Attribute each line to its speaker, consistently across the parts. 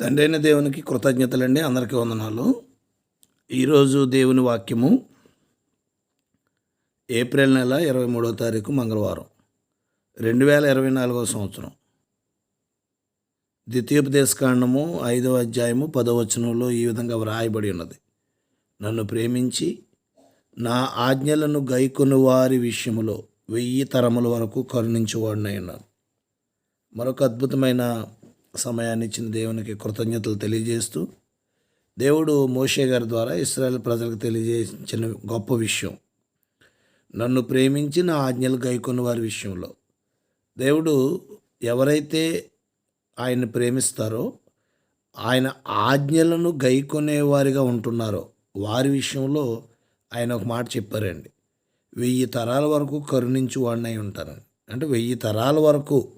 Speaker 1: తండ్రైన దేవునికి కృతజ్ఞతలండి. అందరికీ వందనాలు. ఈరోజు దేవుని వాక్యము ఏప్రిల్ నెల ఇరవై మూడవ తారీఖు మంగళవారం రెండు వేల ఇరవై నాలుగవ సంవత్సరం. ద్వితీయోపదేశకాండము ఐదవ అధ్యాయము పదవచనంలో ఈ విధంగా వ్రాయబడి ఉన్నది. నన్ను ప్రేమించి నా ఆజ్ఞలను గైకొని వారి విషయంలో వెయ్యి తరముల వరకు కరుణించేవాడినై ఉన్నాను మరొక అద్భుతమైన సమయాన్ని ఇచ్చిన దేవునికి కృతజ్ఞతలు తెలియజేస్తూ దేవుడు మోషే గారి ద్వారా ఇస్రాయల్ ప్రజలకు తెలియజేసిన గొప్ప విషయం నన్ను ప్రేమించి నా ఆజ్ఞలు గైకొన్న వారి విషయంలో. దేవుడు ఎవరైతే ఆయన్ని ప్రేమిస్తారో ఆయన ఆజ్ఞలను గైకొనేవారిగా ఉంటున్నారో వారి విషయంలో ఆయన ఒక మాట చెప్పారండి. వెయ్యి తరాల వరకు కరుణించు వాడినై ఉంటారని. అంటే వెయ్యి తరాల వరకు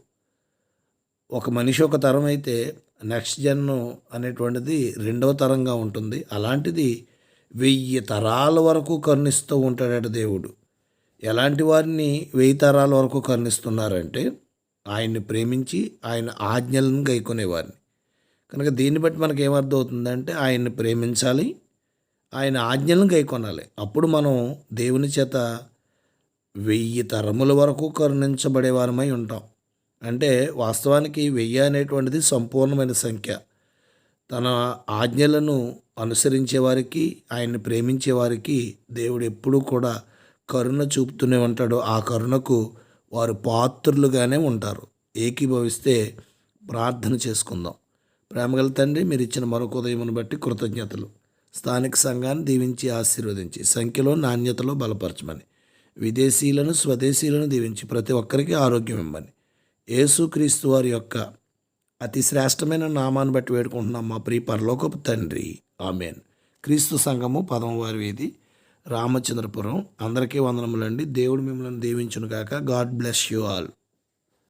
Speaker 1: ఒక మనిషి ఒక తరం అయితే నెక్స్ట్ జన్ అనేటువంటిది రెండవ తరంగా ఉంటుంది. అలాంటిది వెయ్యి తరాల వరకు కరుణిస్తూ ఉంటాడట దేవుడు. ఎలాంటి వారిని వెయ్యి తరాల వరకు కరుణిస్తున్నారంటే ఆయన్ని ప్రేమించి ఆయన ఆజ్ఞలను గైకొనేవారిని. కనుక దీన్ని బట్టి మనకి ఏమర్థం అవుతుందంటే ఆయన్ని ప్రేమించాలి ఆయన ఆజ్ఞలను గైకొనాలి. అప్పుడు మనం దేవుని చేత వెయ్యి తరముల వరకు కరుణించబడే వారమై ఉంటాం. అంటే వాస్తవానికి వెయ్యి అనేటువంటిది సంపూర్ణమైన సంఖ్య. తన ఆజ్ఞలను అనుసరించే వారికి ఆయన్ని ప్రేమించే వారికి దేవుడు ఎప్పుడూ కూడా కరుణ చూపుతూనే ఉంటాడు. ఆ కరుణకు వారు పాత్రులుగానే ఉంటారు. ఏకీభవిస్తే ప్రార్థన చేసుకుందాం. ప్రేమగల తండ్రి మీరు ఇచ్చిన మరొక ఉదయమును బట్టి కృతజ్ఞతలు. స్థానిక సంఘాన్ని దీవించి ఆశీర్వదించి సంఖ్యలో నాణ్యతలో బలపరచమని. విదేశీయులను స్వదేశీయులను దీవించి ప్రతి ఒక్కరికి ఆరోగ్యం ఇవ్వమని యేసుక్రీస్తు వారి యొక్క అతి శ్రేష్టమైన నామాన్ని బట్టి వేడుకుంటున్నాం మా ప్రియ పరలోకపు తండ్రి. ఆమెన్. క్రీస్తు సంఘము పదమవారి వీధి రామచంద్రపురం. అందరికీ వందనములండి. దేవుడు మిమ్మల్ని దీవించును కాక గాడ్ బ్లెస్ యూ ఆల్.